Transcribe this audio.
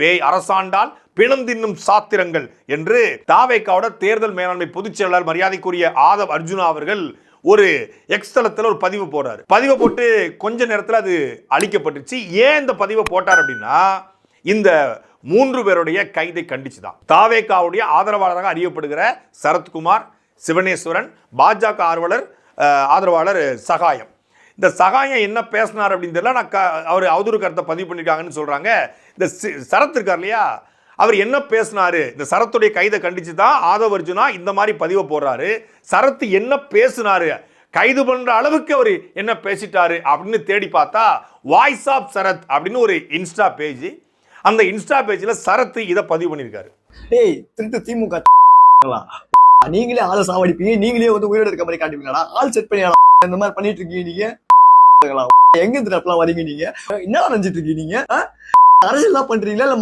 பேய் அரசாண்டால் பிணம் தின்னும் சாத்திரங்கள் என்று தாவேக்காவோட தேர்தல் மேலாண்மை பொதுச் செயலாளர் மரியாதைக்குரிய ஆதவ் அர்ஜுனா அவர்கள் ஒரு எக்ஸ்தலத்தில் ஒரு பதிவு போடுறாரு. பதிவை போட்டு கொஞ்ச நேரத்தில் அது அழிக்கப்பட்டுச்சு ஏன் இந்த பதிவை போட்டார் அப்படின்னா இந்த மூன்று பேருடைய கைதை கண்டிச்சுதான். தாவேக்காவுடைய ஆதரவாளராக அறியப்படுகிற சரத்குமார் சிவனேஸ்வரன் பாஜக ஆர்வலர் ஆதரவாளர் சகாயம். இந்த சகாயம் என்ன பேசினார் அப்படின்னு தெரியல. நான் க- அவர் அவதூறு கருத்தை பதிவு பண்ணியிருக்காங்கன்னு சொல்கிறாங்க இந்த சரத் இருக்கார் இல்லையா? அவர் என்ன பேசினாரு? இந்த சரத்துடைய கைதை கண்டிச்சு தான் ஆதவ அர்ஜுனா இந்த மாதிரி பதிவை போடுறாரு. சரத் என்ன பேசினாரு? கைது பண்ணுற அளவுக்கு அவர் என்ன பேசிட்டாரு அப்படின்னு தேடி பார்த்தா வாய்ஸ் ஆஃப் சரத் அப்படின்னு ஒரு இன்ஸ்டா பேஜ் அந்த இன்ஸ்டா பேஜில் சரத் இதை பதிவு பண்ணியிருக்காரு டேய் திருட்டு திமுக நீங்களே ஆளை சாவடிப்பீங்க நீங்களே வந்து உயிரோட இருக்க மாதிரி காட்டுவீங்களா ஆள் செட் பண்ணி இந்த மாதிரி பண்ணிட்டு இருக்கீங்க நீங்க. எங்க இருந்து வரீங்க நீங்க? என்ன நினைச்சிட்டு இருக்கீங்க? அரசியல் பண்றீங்களா? இல்ல